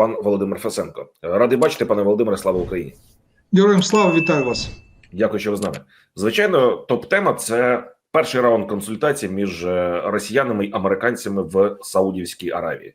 пан Володимир Фесенко. Радий бачити, пане Володимире, слава Україні. Героям слава, вітаю вас. Дякую, що ви з нами. Звичайно, топ-тема це перший раунд консультацій між е, росіянами і американцями в Саудівській Аравії.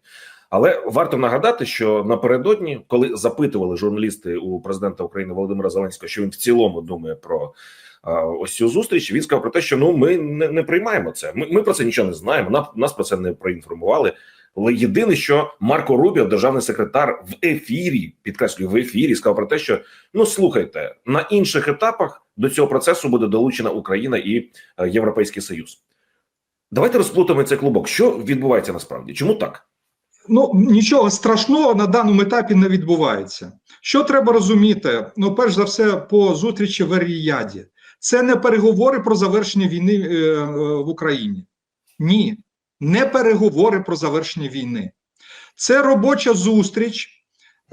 Але варто нагадати, що напередодні, коли запитували журналісти у президента України Володимира Зеленського, що він в цілому думає про а, ось цю зустріч, він сказав про те, що ну ми не, не приймаємо це. Ми, ми про це нічого не знаємо. Нас про це не проінформували. Єдине, що Марко Рубіо, державний секретар, в ефірі підкреслюю в ефірі, сказав про те, що ну слухайте на інших етапах до цього процесу буде долучена Україна і е, Європейський Союз. Давайте розплутаємо цей клубок. Що відбувається насправді? Чому так? Ну нічого страшного на даному етапі не відбувається. Що треба розуміти? Ну, перш за все, по зустрічі в Аріяді. Це не переговори про завершення війни е, е, в Україні. Ні, не переговори про завершення війни. Це робоча зустріч,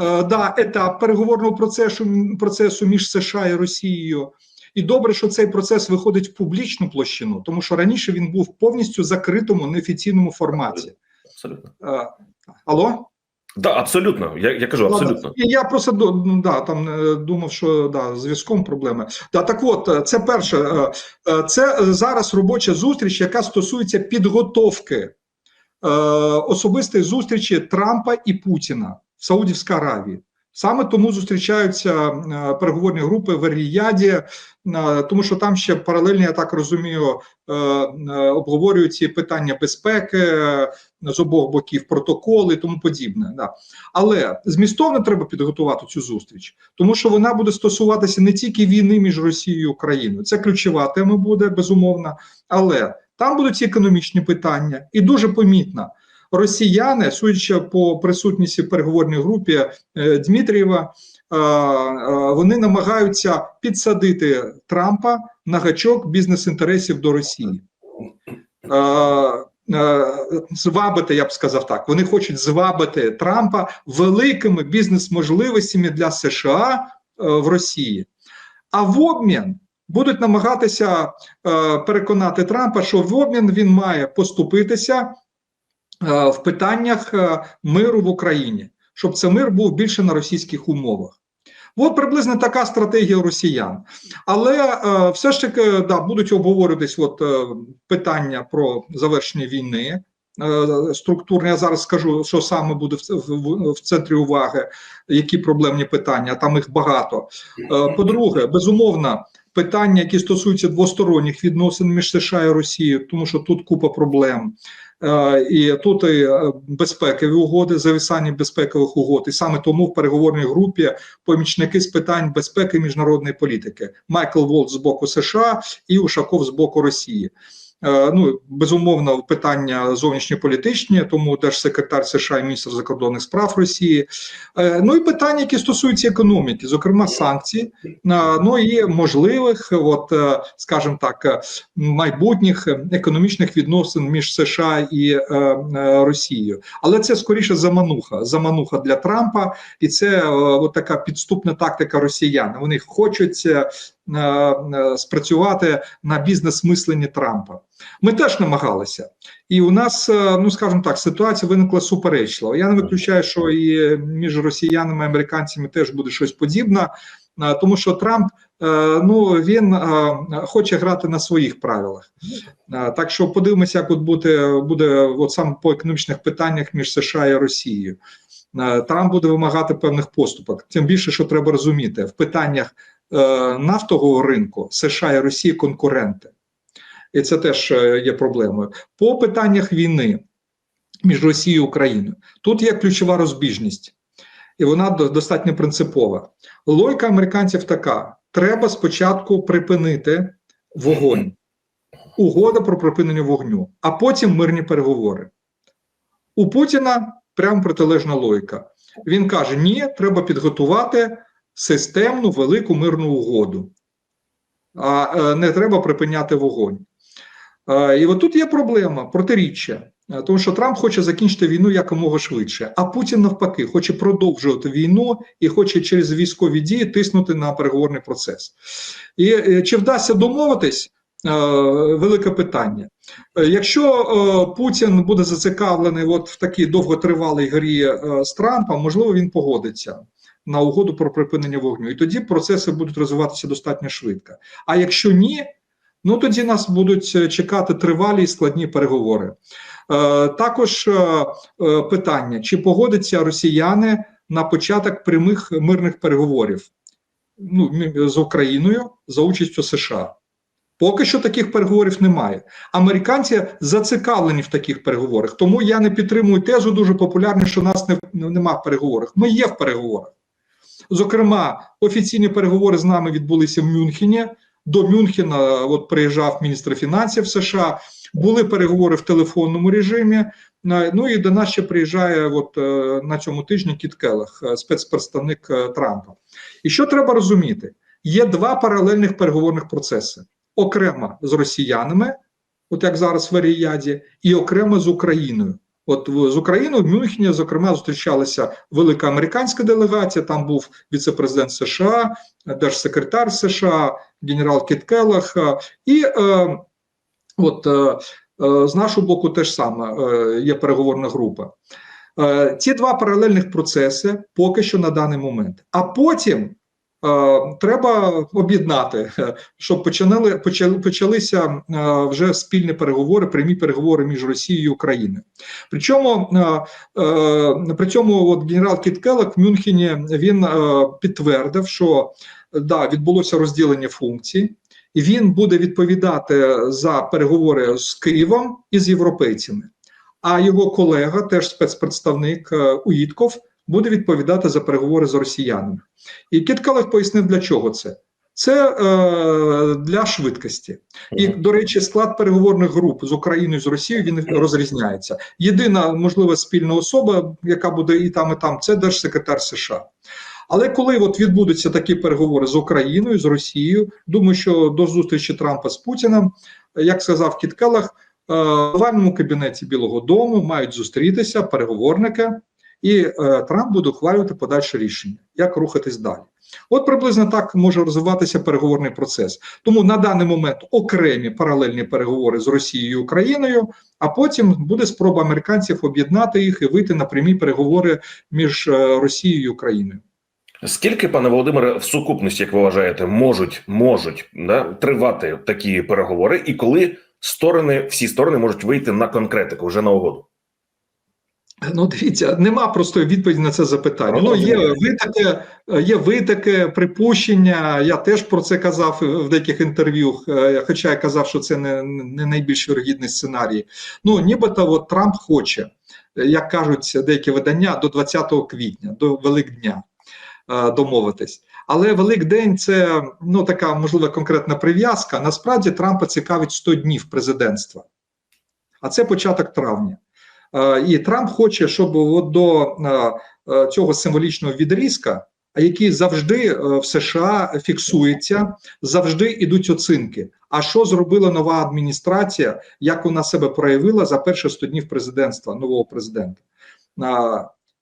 е, да, етап переговорного процесу, процесу між США і Росією. І добре, що цей процес виходить в публічну площину, тому що раніше він був повністю закритому неофіційному форматі. Абсолютно. Е, Алло? Да, абсолютно. Я, я кажу, абсолютно. І Я просто ду- ну, да, там е, думав, що да, зв'язком проблеми. Да, так от, е, це перше, е, це зараз робоча зустріч, яка стосується підготовки особистої зустрічі Трампа і Путіна в Саудівській Аравії. Саме тому зустрічаються переговорні групи в Ріяді, тому що там ще паралельно, я так розумію, обговорюють ці питання безпеки з обох боків, протоколи і тому подібне. Да. Але змістовно треба підготувати цю зустріч, тому що вона буде стосуватися не тільки війни між Росією і Україною. Це ключова тема буде безумовно, але там будуть економічні питання, і дуже помітно. Росіяни, судячи по присутності в переговорній групі е, Дмитрієва, е, е, вони намагаються підсадити Трампа на гачок бізнес-інтересів до Росії. Е, Звабити, я б сказав так. Вони хочуть звабити Трампа великими бізнес-можливостями для США е, в Росії. А в обмін будуть намагатися е, переконати Трампа, що в обмін він має поступитися в питаннях миру в Україні, щоб це мир був більше на російських умовах. От приблизно така стратегія росіян. Але е, все ж таки да, будуть обговорюватись от, е, питання про завершення війни. Е, структурне, я зараз скажу, що саме буде в, в, в центрі уваги, які проблемні питання, там їх багато. Е, по-друге, безумовно, питання, які стосуються двосторонніх відносин між США і Росією, тому що тут купа проблем. Е, І тут і е, безпекові угоди, зависання безпекових угод, і саме тому в переговорній групі помічники з питань безпеки міжнародної політики Майкл Волт з боку США і Ушаков з боку Росії. Е, Ну, безумовно, питання зовнішньополітичні, тому держсекретар США і міністр закордонних справ Росії. Е, Ну і питання, які стосуються економіки, зокрема санкцій, е, ну і можливих, от скажімо так, майбутніх економічних відносин між США і Росією. Але це скоріше замануха, замануха для Трампа, і це от така підступна тактика росіян. Вони хочуть спрацювати на бізнес-мисленні Трампа. Ми теж намагалися, і у нас, е, ну скажімо так, ситуація виникла суперечлива. Я не виключаю, що і між росіянами і американцями теж буде щось подібне, е, тому що Трамп. е, Ну він е, хоче грати на своїх правилах, Е, так що подивимося, як от буде буде от саме по економічних питаннях між США і Росією. Е, Трамп буде вимагати певних поступок. Тим більше, що треба розуміти, в питаннях е, нафтового ринку США і Росії конкуренти, і це теж е, є проблемою. По питаннях війни між Росією і Україною тут є ключова розбіжність, і вона достатньо принципова. Логіка американців така: треба спочатку припинити вогонь, угода про припинення вогню, а потім мирні переговори. У Путіна прямо протилежна логіка. Він каже: ні, треба підготувати системну велику мирну угоду, а е, не треба припиняти вогонь. Е, І от тут є проблема, протиріччя. Е, Тому що Трамп хоче закінчити війну якомога швидше, а Путін навпаки хоче продовжувати війну і хоче через військові дії тиснути на переговорний процес. І чи вдасться домовитись? велике питання. Якщо Путін буде зацікавлений от в такій довготривалій грі з Трампом, можливо, він погодиться на угоду про припинення вогню, і тоді процеси будуть розвиватися достатньо швидко. А якщо ні, ну тоді нас будуть е, чекати тривалі і складні переговори. Е, Також е, е, питання: чи погодяться росіяни на початок прямих мирних переговорів ну, з Україною за участю США? Поки що таких переговорів немає. Американці зацікавлені в таких переговорах. Тому я не підтримую тезу дуже популярну, що нас не, нема в переговорах. Ми є в переговорах. Зокрема, офіційні переговори з нами відбулися в Мюнхені. До Мюнхена от приїжджав міністр фінансів США. Були переговори в телефонному режимі. Ну і до нас ще приїжджає от, е, на цьому тижні Кіт Келлах, е, спецпредставник е, Трампа. І що треба розуміти? Є два паралельних переговорних процеси: окремо з росіянами, от як зараз в Аріяді, і окремо з Україною. От з Україною в Мюнхені, зокрема, зустрічалася велика американська делегація. Там був віце-президент США, держсекретар США, генерал Кіт Келлах, і е, от е, е, з нашого боку теж саме е, є переговорна група. Е, ці два паралельних процеси поки що на даний момент. А потім треба об'єднати, е, щоб починали, почали, почалися е, вже спільні переговори, прямі переговори між Росією і Україною. Причому е, е, при цьому от генерал Кіт Келлок в Мюнхені він е, підтвердив, що е, да, відбулося розділення функцій. І він буде відповідати за переговори з Києвом і з європейцями. А його колега, теж спецпредставник е, Уїтков, буде відповідати за переговори з росіянами. І Кіт Келлог пояснив, для чого це. Це е, для швидкості. І, до речі, склад переговорних груп з Україною з Росією він розрізняється. Єдина можлива спільна особа, яка буде і там, і там, це держсекретар США. Але коли от відбудуться такі переговори з Україною, з Росією, думаю, що до зустрічі Трампа з Путіним, як сказав Кіт Келлах, е, в овальному кабінеті Білого Дому мають зустрітися переговорники, і е, Трамп буде ухвалювати подальше рішення, як рухатись далі. От приблизно так може розвиватися переговорний процес. Тому на даний момент окремі паралельні переговори з Росією і Україною, а потім буде спроба американців об'єднати їх і вийти на прямі переговори між е, Росією і Україною. Скільки, пане Володимире, в сукупності, як ви вважаєте, можуть можуть да, тривати такі переговори, і коли сторони, всі сторони можуть вийти на конкретику вже на угоду? Ну, дивіться, нема простої відповіді на це запитання. Ну, є витаке, є витаке, припущення. Я теж про це казав в деяких інтерв'ю, е, хоча я казав, що це не, не найбільш вірогідний сценарій. Ну, нібито от Трамп хоче, як кажуть деякі видання, до 20 квітня, до Великдня е, домовитись. Але Великдень це ну така можливо конкретна прив'язка. Насправді Трампа цікавить 100 днів президентства, а це початок травня. Е, І Трамп хоче, щоб до е, е, цього символічного відрізка, який завжди в США фіксується, завжди йдуть оцінки. А що зробила нова адміністрація, як вона себе проявила за перші 100 днів президентства нового президента?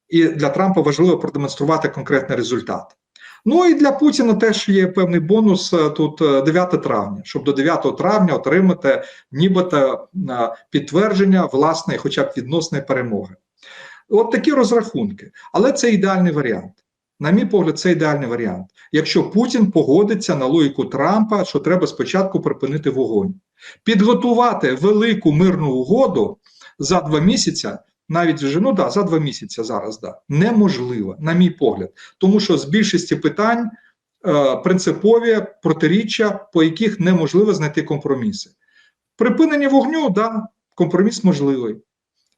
І для Трампа важливо продемонструвати конкретний результат. Ну і для Путіна теж є певний бонус е, тут е, 9 травня, щоб до 9 травня отримати нібито е, підтвердження власної, хоча б відносної перемоги. От такі розрахунки. Але це ідеальний варіант. На мій погляд, це ідеальний варіант. Якщо Путін погодиться на логіку Трампа, що треба спочатку припинити вогонь, підготувати велику мирну угоду за два місяці, навіть вже ну да, за два місяці зараз да, неможливо, на мій погляд, тому що з більшості питань е, принципові протиріччя, по яких неможливо знайти компроміси. Припинення вогню, да, компроміс можливий.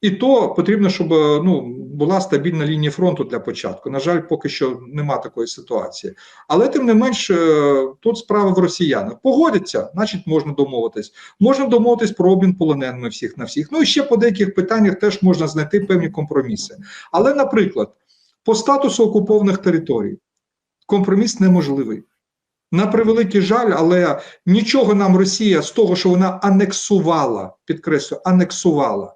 І то потрібно, щоб е, ну, була стабільна лінія фронту для початку. На жаль, поки що нема такої ситуації. Але тим не менш, е, тут справа в росіянах. Погодяться, значить, можна домовитись. Можна домовитись про обмін полоненими всіх на всіх. Ну і ще по деяких питаннях теж можна знайти певні компроміси. Але, наприклад, по статусу окупованих територій компроміс неможливий. На превеликий жаль, але нічого нам Росія з того, що вона анексувала, підкреслю, анексувала,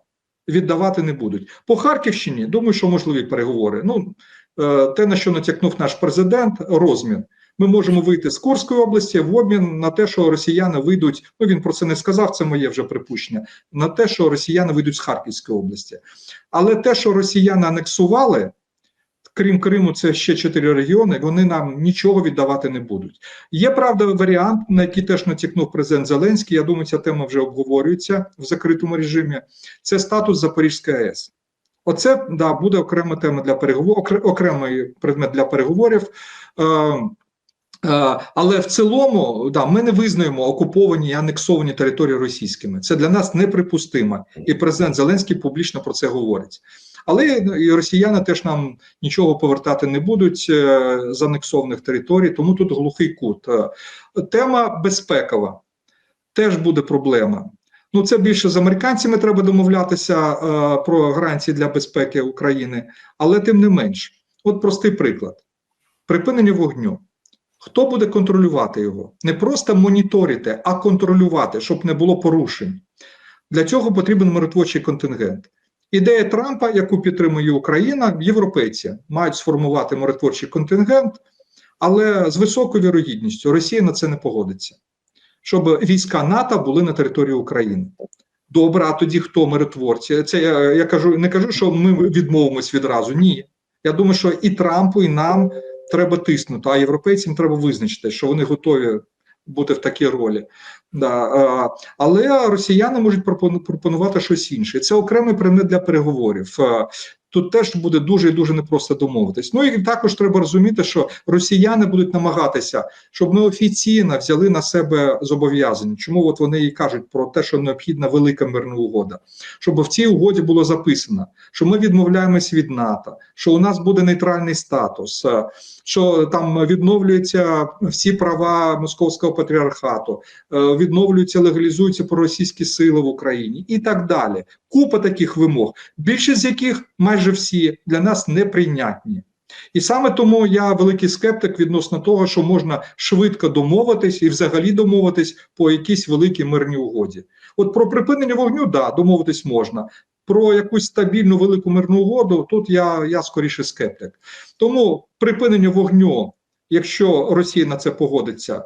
віддавати не будуть. По Харківщині, думаю, що можливі переговори. Ну, е, те, на що натякнув наш президент, розмін. Ми можемо вийти з Курської області в обмін на те, що росіяни вийдуть. Ну він про це не сказав. Це моє вже припущення. На те, що росіяни вийдуть з Харківської області, але те, що росіяни анексували, крім Криму, це ще чотири регіони. Вони нам нічого віддавати не будуть. Є правда варіант, на який теж натякнув президент Зеленський. Я думаю, ця тема вже обговорюється в закритому режимі. Це статус Запорізької АЕС. Оце да буде окрема тема для переговорів, окремий предмет для переговорів. Е, е, але в цілому, да, ми не визнаємо окуповані і анексовані території російськими. Це для нас неприпустимо, і президент Зеленський публічно про це говорить. Але і росіяни теж нам нічого повертати не будуть е, з анексованих територій, тому тут глухий кут. Е, Тема безпекова теж буде проблема. Ну, це більше з американцями треба домовлятися е, про гарантії для безпеки України, але тим не менш, от простий приклад: припинення вогню. Хто буде контролювати його? Не просто моніторити, а контролювати, щоб не було порушень. Для цього потрібен миротворчий контингент. Ідея Трампа, яку підтримує Україна, європейці мають сформувати миротворчий контингент, але з високою вірогідністю Росія на це не погодиться, щоб війська НАТО були на території України. Добре, а тоді хто миротворці? Це я, я кажу, не кажу, що ми відмовимось відразу. Ні. Я думаю, що і Трампу, і нам треба тиснути, а європейцям треба визначити, що вони готові бути в такій ролі. Да, е, але росіяни можуть пропонувати щось інше. Це окремий предмет для переговорів. Е, Тут теж буде дуже і дуже непросто домовитись. Ну і також треба розуміти, що росіяни будуть намагатися, щоб ми офіційно взяли на себе зобов'язання. Чому от вони і кажуть про те, що необхідна велика мирна угода, щоб в цій угоді було записано, що ми відмовляємось від НАТО, що у нас буде нейтральний статус, е, що там відновлюються всі права московського патріархату, е, відновлюються, легалізуються проросійські сили в Україні і так далі. Купа таких вимог, більшість з яких майже всі для нас неприйнятні. І саме тому я великий скептик відносно того, що можна швидко домовитись і взагалі домовитись по якійсь великій мирній угоді. От про припинення вогню, да, домовитись можна. Про якусь стабільну велику мирну угоду тут я, я скоріше скептик. Тому припинення вогню, якщо Росія на це погодиться,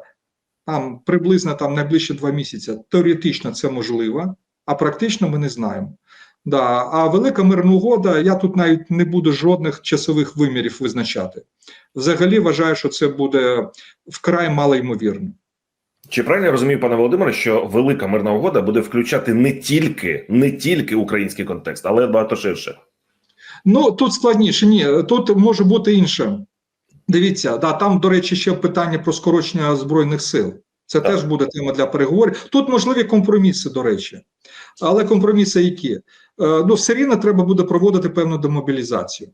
там приблизно там найближчі два місяці, теоретично це можливо, а практично ми не знаємо. Да. А велика мирна угода, я тут навіть не буду жодних часових вимірів визначати. Взагалі вважаю, що це буде вкрай малоймовірно. Чи правильно я розумію, пане Володимире, що велика мирна угода буде включати не тільки не тільки український контекст, але багато ширше? Ну тут складніше. Ні, тут може бути інше. Дивіться, да, там, до речі, ще питання про скорочення збройних сил. Це Так. теж буде тема для переговорів. Тут можливі компроміси, до речі. Але компроміси які? Е, ну, все рівно треба буде проводити певну демобілізацію.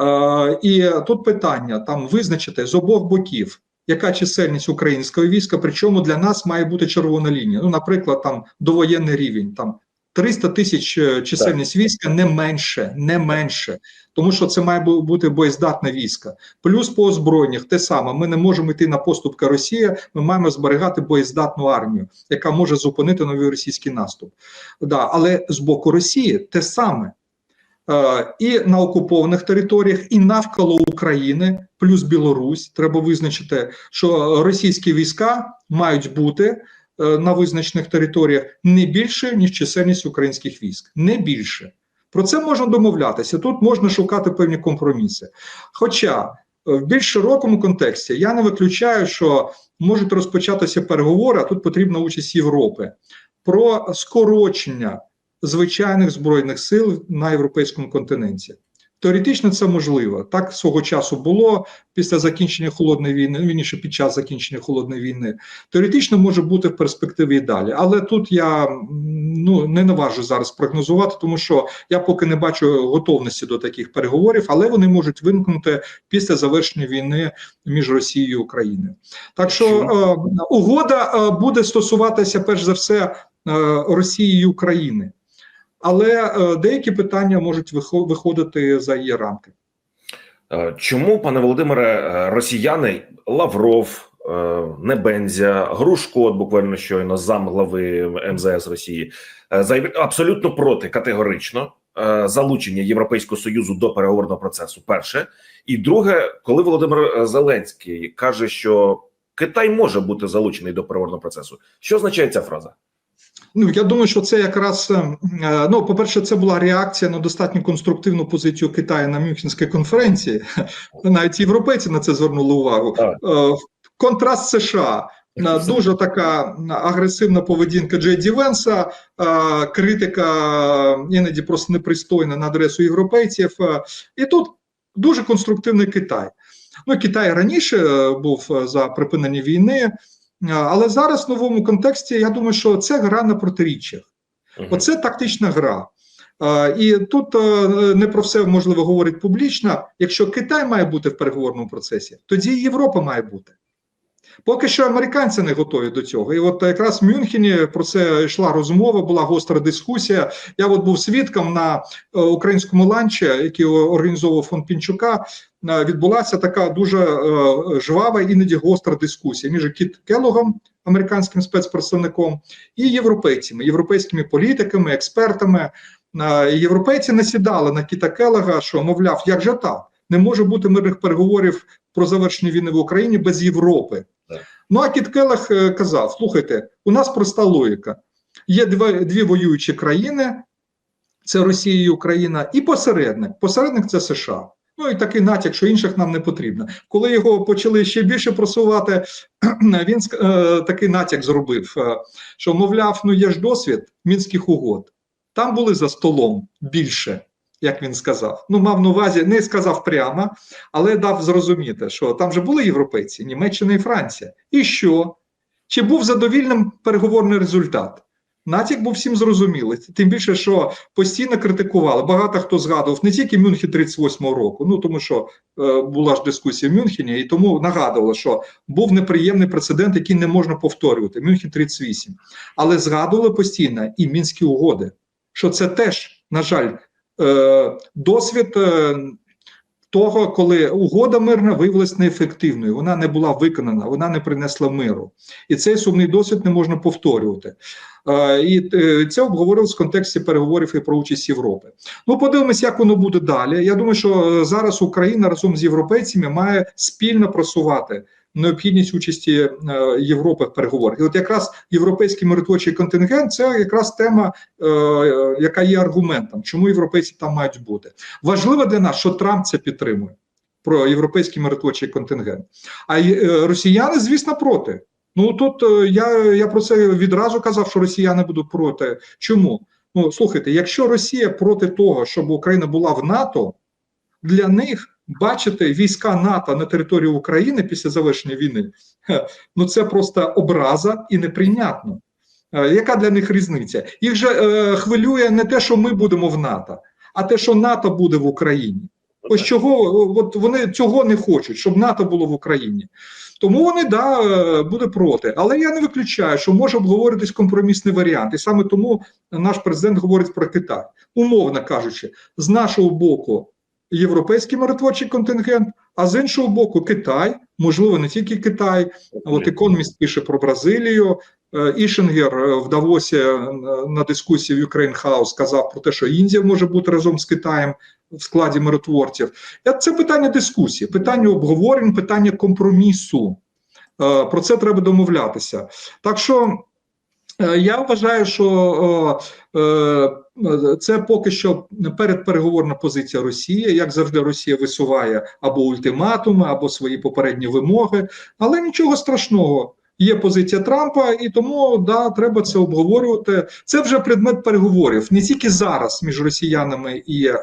Е, і тут питання: там визначити з обох боків, яка чисельність українського війська, причому для нас має бути червона лінія. Ну, наприклад, там довоєнний рівень, там 300 тисяч е, чисельність війська не менше, не менше, тому що це має бути боєздатне військо. Плюс по озброєннях те саме. Ми не можемо йти на поступки Росії. Ми маємо зберігати боєздатну армію, яка може зупинити новий російський наступ. Да, але з боку Росії те саме. Е, і на окупованих територіях, і навколо України, плюс Білорусь, треба визначити, що російські війська мають бути е, на визначених територіях не більше, ніж чисельність українських військ. Не більше. Про це можна домовлятися. Тут можна шукати певні компроміси. Хоча е, в більш широкому контексті я не виключаю, що можуть розпочатися переговори, а тут потрібна участь Європи про скорочення звичайних збройних сил на європейському континенті. Теоретично це можливо. Так свого часу було після закінчення холодної війни, ну, вірніше під час закінчення холодної війни. Теоретично може бути в перспективі і далі. Але тут я ну не наважу зараз прогнозувати, тому що я поки не бачу готовності до таких переговорів, але вони можуть виникнути після завершення війни між Росією і Україною. Так що е, угода е, буде стосуватися перш за все е, Росії і України. Але е, деякі питання можуть виходити за її рамки. Е, Чому, пане Володимире, е, росіяни Лавров, Небензя, Грушко, от буквально щойно зам глави МЗС Росії, абсолютно проти категорично залучення Європейського союзу до переговорного процесу. Перше, і друге, коли Володимир Зеленський каже, що Китай може бути залучений до переговорного процесу. Що означає ця фраза? Ну я думаю, що це якраз е, е, ну, по-перше, це була реакція на достатньо конструктивну позицію Китаю на Мюнхенській конференції. Навіть європейці на це звернули увагу. Е, Контраст США. Е, Дуже така агресивна поведінка Джей Ді Венса, критика іноді просто непристойна на адресу європейців. І тут дуже конструктивний Китай. Ну, Китай раніше був за припинення війни, але зараз в новому контексті я думаю, що це гра на протиріччях. Мгм. Оце тактична гра. Е, І тут е, не про все можливо говорить публічно. Якщо Китай має бути в переговорному процесі, тоді і Європа має бути. Поки що американці не готові до цього. І от якраз в Мюнхені про це йшла розмова, була гостра дискусія. Я от був свідком на е, українському ланчі, який організовував фонд Пінчука. е, Відбулася така дуже е, жвава, іноді гостра дискусія між Кіт Келогом, американським спецпредставником, і європейцями, європейськими політиками, експертами. Е, Європейці насідали на Кіта Келега, що мовляв, як же так? Не може бути мирних переговорів про завершення війни в Україні без Європи. Ну а Кіт е, казав: слухайте, у нас проста логіка. Є дві, дві воюючі країни: це Росія і Україна, і посередник. Посередник це США. Ну і такий натяк, що інших нам не потрібно. Коли його почали ще більше просувати, він е, такий натяк зробив, е, що мовляв, ну є ж досвід мінських угод. Там були за столом більше, як він сказав. Ну, мав на увазі, не сказав прямо, але дав зрозуміти, що там же були європейці, Німеччина і Франція. І що? Чи був задовільним переговорний результат? Натяк був всім зрозумілий. Тим більше, що постійно критикували. Багато хто згадував не тільки Мюнхен 38-го року, ну тому що е, була ж дискусія в Мюнхені, і тому нагадували, що був неприємний прецедент, який не можна повторювати. Мюнхен 38. Але згадували постійно і мінські угоди, що це теж, на жаль, досвід. Е, того, коли угода мирна виявилась неефективною, вона не була виконана, вона не принесла миру, і цей сумний досвід не можна повторювати. Е, і е, це обговорилось в контексті переговорів і про участь Європи. Ну, подивимось, як воно буде далі. Я думаю, що е, зараз Україна разом з європейцями має спільно просувати необхідність участі е, Європи в переговорах. І от якраз європейський миротворчий контингент це якраз тема, е, яка є аргументом, чому європейці там мають бути. Важливо для нас, що Трамп це підтримує про європейський миротворчий контингент. А е, росіяни, звісно, проти. Ну тут я, я про це відразу казав, що росіяни будуть проти. Чому? Ну слухайте, якщо Росія проти того, щоб Україна була в НАТО, для них бачити війська НАТО на території України після завершення війни, ну це просто образа і неприйнятно. Е, Яка для них різниця? Їх же е, хвилює не те, що ми будемо в НАТО, а те, що НАТО буде в Україні. Ось чого от вони цього не хочуть, щоб НАТО було в Україні. Тому вони да е, буде проти. Але я не виключаю, що може обговоритись компромісний варіант. І саме тому наш президент говорить про Китай, умовно кажучи, з нашого боку європейський миротворчий контингент, а з іншого боку, Китай, можливо, не тільки Китай. От економіст пише про Бразилію. Е, Ішингер е, в Давосі е, на дискусії в Ukraine House сказав про те, що Індія може бути разом з Китаєм в складі миротворців. Це питання дискусії, питання обговорень, питання компромісу. Про це треба домовлятися. Так що я вважаю, що це поки що передпереговорна позиція Росії. Як завжди, Росія висуває або ультиматуми, або свої попередні вимоги, але нічого страшного. Є позиція Трампа, і тому да, треба це обговорювати. Це вже предмет переговорів не тільки зараз між росіянами і е,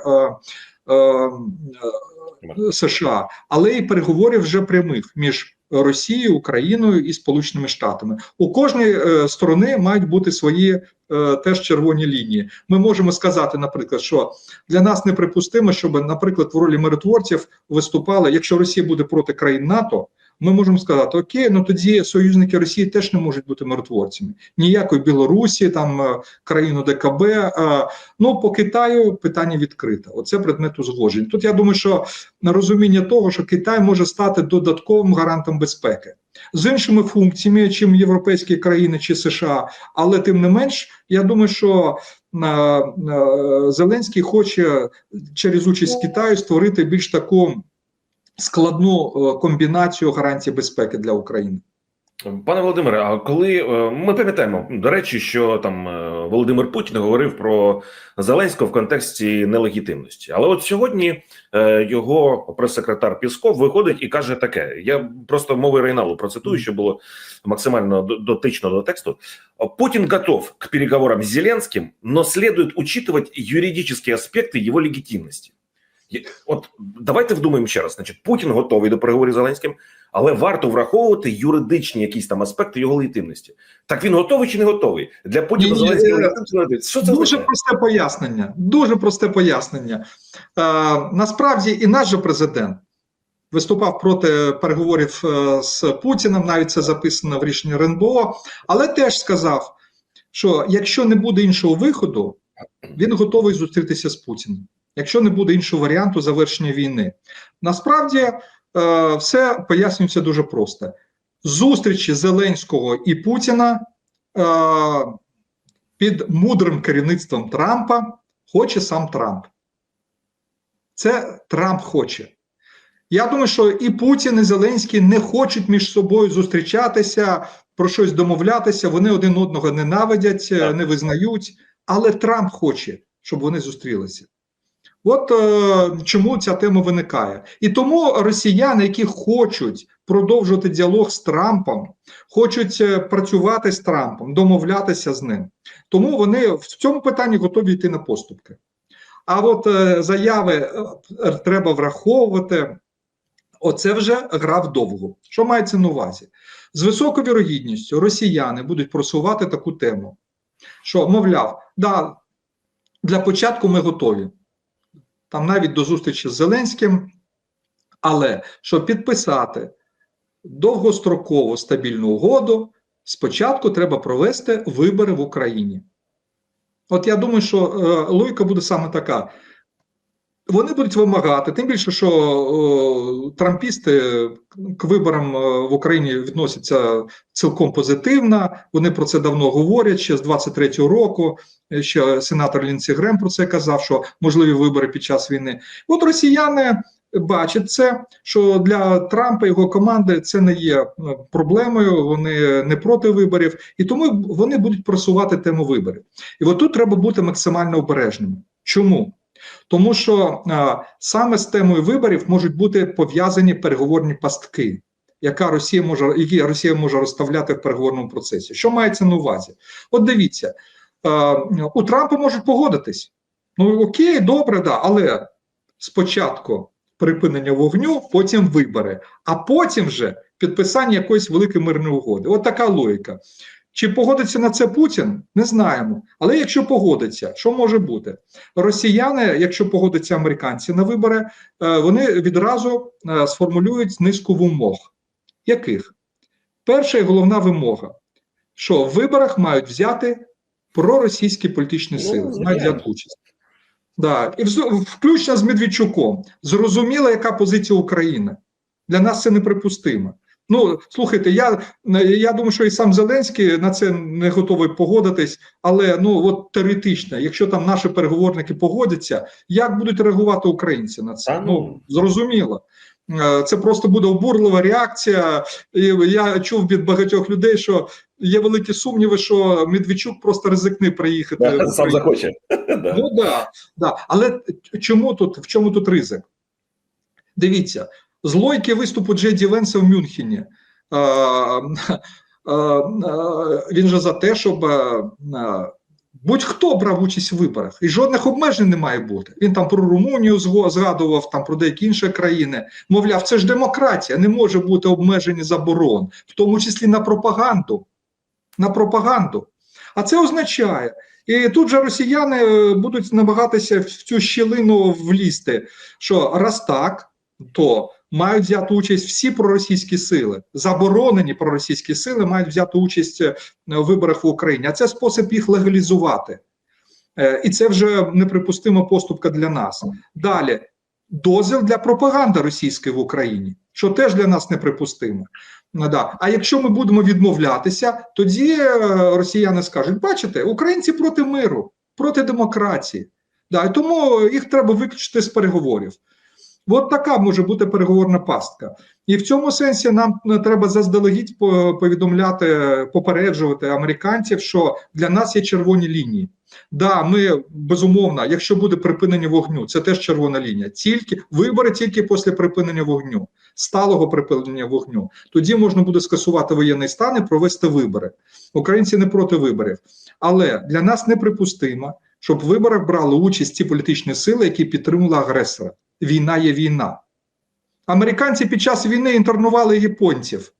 е, е, США, але й переговорів вже прямих між Росією, Україною і Сполученими Штатами. У кожної е, сторони мають бути свої е, теж червоні лінії. Ми можемо сказати, наприклад, що для нас неприпустимо, щоб, наприклад, в ролі миротворців виступали, якщо Росія буде проти країн НАТО. Ми можемо сказати: Окей, ну тоді союзники Росії теж не можуть бути миротворцями. Ніякої Білорусі, там е, країну ДКБ. е, Ну по Китаю питання відкрите. Оце предмет узгоджень. Тут я думаю, що на розуміння того, що Китай може стати додатковим гарантом безпеки з іншими функціями, чим європейські країни чи США, але тим не менш, я думаю, що е, Зеленський хоче через участь Китаю створити більш таку складну е, комбінацію гарантій безпеки для України. Пане Володимире, а коли е, ми пам'ятаємо до речі, що там е, Володимир Путін говорив про Зеленського в контексті нелегітимності, але от сьогодні його прес-секретар Пісков виходить і каже таке: я просто мовою оригіналу процитую, щоб було максимально дотично до тексту. Путин готов к переговорам с Зеленским, но следует учитывать юридические аспекты его легитимности. От давайте вдумаємо ще раз. Значить, Путін готовий до переговорів з Зеленським, але варто враховувати юридичні якісь там аспекти його легітимності. Так він готовий чи не готовий? Для Путіна Ні, Зеленський е, легітимний? Що це Дуже означає? просте пояснення. Дуже просте пояснення. Е, насправді, і наш же президент виступав проти переговорів е, з Путіним, навіть це записано в рішенні РНБО, але теж сказав, що якщо не буде іншого виходу, він готовий зустрітися з Путіним. Якщо не буде іншого варіанту завершення війни, насправді е, все пояснюється дуже просто: зустрічі Зеленського і Путіна е, під мудрим керівництвом Трампа хоче сам Трамп. Це Трамп хоче. Я думаю, що і Путін, і Зеленський не хочуть між собою зустрічатися, про щось домовлятися. Вони один одного ненавидять, не визнають, але Трамп хоче, щоб вони зустрілися. От е, чому ця тема виникає. І тому росіяни, які хочуть продовжувати діалог з Трампом, хочуть е, працювати з Трампом, домовлятися з ним. Тому вони в цьому питанні готові йти на поступки. А от е, заяви е, треба враховувати. Оце вже гра вдовго. Що мається на увазі? З високою вірогідністю росіяни будуть просувати таку тему, що, мовляв, да, для початку ми готові. Там навіть до зустрічі з Зеленським, але щоб підписати довгострокову стабільну угоду, спочатку треба провести вибори в Україні. От я думаю, що е, логіка буде саме така. Вони будуть вимагати, тим більше, що о, трампісти к виборам е, в Україні відносяться цілком позитивно. Вони про це давно говорять ще з 23-го року. Е, Ще сенатор Лінсі Грем про це казав, що можливі вибори під час війни. От росіяни бачать це, що для Трампа і його команди це не є е, проблемою. Вони не проти виборів, і тому вони будуть просувати тему виборів. І от тут треба бути максимально обережними. Чому? Тому що а, саме з темою виборів можуть бути пов'язані переговорні пастки, яка Росія може, які Росія може розставляти в переговорному процесі. Що мається на увазі? От дивіться, а, у Трампа можуть погодитись. Ну окей, добре, да, але спочатку припинення вогню, потім вибори, а потім вже підписання якоїсь великої мирної угоди. От така логіка. Чи погодиться на це Путін? Не знаємо. Але якщо погодиться, що може бути? Росіяни, якщо погодяться американці на вибори, е, вони відразу е, сформулюють низку вимог. Яких? Перша і головна вимога, що в виборах мають взяти проросійські політичні сили, мають взяти участь. Да. І включно з Медведчуком. Зрозуміла, яка позиція України. Для нас це неприпустимо. Ну, слухайте, я, я думаю, що і сам Зеленський на це не готовий погодитись, але ну от теоретично, якщо там наші переговорники погодяться, як будуть реагувати українці на це? Ну. Ну зрозуміло. Е, Це просто буде обурлива реакція. І я чув від багатьох людей, що є великі сумніви, що Медведчук просто ризикне приїхати. в Да, Сам захоче. Ну да, да. Але чому тут, в чому тут ризик? Дивіться, з логіки виступу Джеді Венса в Мюнхені. Він же за те, щоб будь-хто брав участь в виборах, і жодних обмежень не має бути. Він там про Румунію згадував, там про деякі інші країни. Мовляв, це ж демократія, не може бути обмежень і заборон, в тому числі на пропаганду. На пропаганду. А це означає, і тут же росіяни е, будуть намагатися в цю щілину влізти, що раз так, то мають взяти участь всі проросійські сили. Заборонені проросійські сили мають взяти участь е, в виборах в Україні. А це спосіб їх легалізувати. Е, І це вже неприпустима поступка для нас. Далі дозвіл для пропаганди російської в Україні, що теж для нас неприпустимо. Ну. А якщо ми будемо відмовлятися, тоді е, росіяни скажуть: бачите, українці проти миру, проти демократії. Да, тому їх треба виключити з переговорів. От така може бути переговорна пастка. І в цьому сенсі нам е, треба заздалегідь по- повідомляти, попереджувати американців, що для нас є червоні лінії. Да, ми безумовно, якщо буде припинення вогню, це теж червона лінія. Тільки вибори тільки після припинення вогню, сталого припинення вогню. Тоді можна буде скасувати воєнний стан і провести вибори. Українці не проти виборів, але для нас неприпустимо, щоб в виборах брали участь ті політичні сили, які підтримували агресора. Війна є війна. Американці під час війни інтернували японців,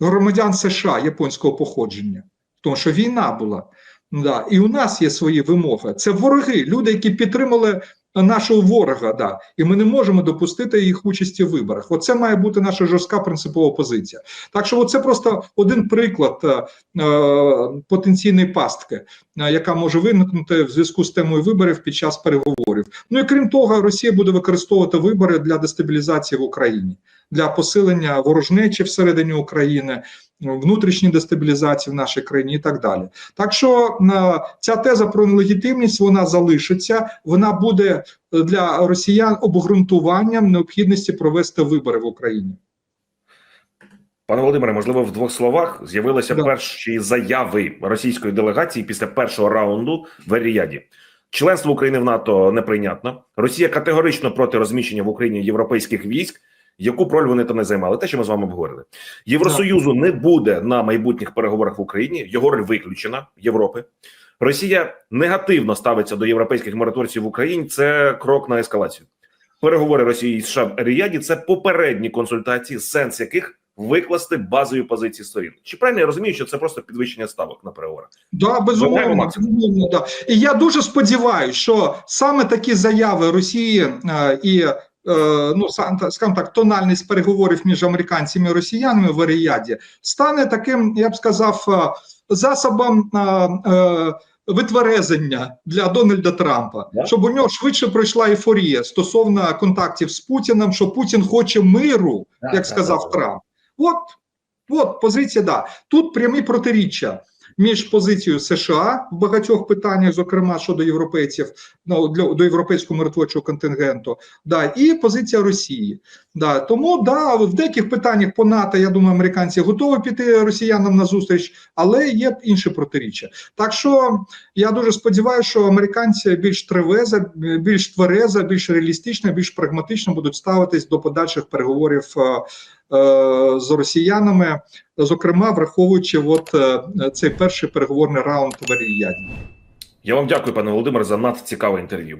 громадян США японського походження, тому що війна була. Да. І у нас є свої вимоги. Це вороги, люди, які підтримали нашого ворога. Да. І ми не можемо допустити їх участі в виборах. Оце має бути наша жорстка принципова позиція. Так що, це просто один приклад е, е, потенційної пастки, е, яка може виникнути в зв'язку з темою виборів під час переговорів. Ну і крім того, Росія буде використовувати вибори для дестабілізації в Україні, для посилення ворожнечі всередині України, внутрішньої дестабілізації в нашій країні і так далі. Так що е, ця теза про нелегітимність вона залишиться, вона буде е, для росіян обґрунтуванням необхідності провести вибори в Україні. Пане Володимире, можливо, в двох словах з'явилися Да. перші заяви російської делегації після першого раунду в Еріяді. Членство України в НАТО неприйнятно. Росія категорично проти розміщення в Україні європейських військ. Яку роль вони там не займали? Те, що ми з вами обговорили. Євросоюзу не буде на майбутніх переговорах в Україні. Його роль виключена Європи. Росія негативно ставиться до європейських мораторців в Україні. Це крок на ескалацію. Переговори Росії і США в Еріяді це попередні консультації, сенс яких викласти базові позиції сторін. Чи правильно я розумію, що це просто підвищення ставок на переговорах? Да, безумовно, безумовно, да. І я дуже сподіваюся, що саме такі заяви Росії е, і ну сам та- скажімо так, тональність переговорів між американцями і росіянами в Аріаді стане таким, я б сказав, е, засобом. е, е, Витверезення для Дональда Трампа, щоб у нього швидше пройшла ейфорія стосовно контактів з Путіним, що Путін хоче миру, як сказав Трамп. От, от позиція, да. Тут прямі протиріччя між позицією США в багатьох питаннях, зокрема щодо європейців, ну для до європейського миротворчого контингенту, да, і позиція Росії. Да. Тому да, в деяких питаннях по НАТО, я думаю, американці готові піти росіянам на зустріч, але є інші протиріччя. Так що я дуже сподіваюся, що американці більш тривеза, більш твереза, більш реалістично, більш прагматично будуть ставитись до подальших переговорів. Е, З росіянами, зокрема враховуючи от е, цей перший переговорний раунд в Аріяді. Я вам дякую, пане Володимир, за надцікаве інтерв'ю.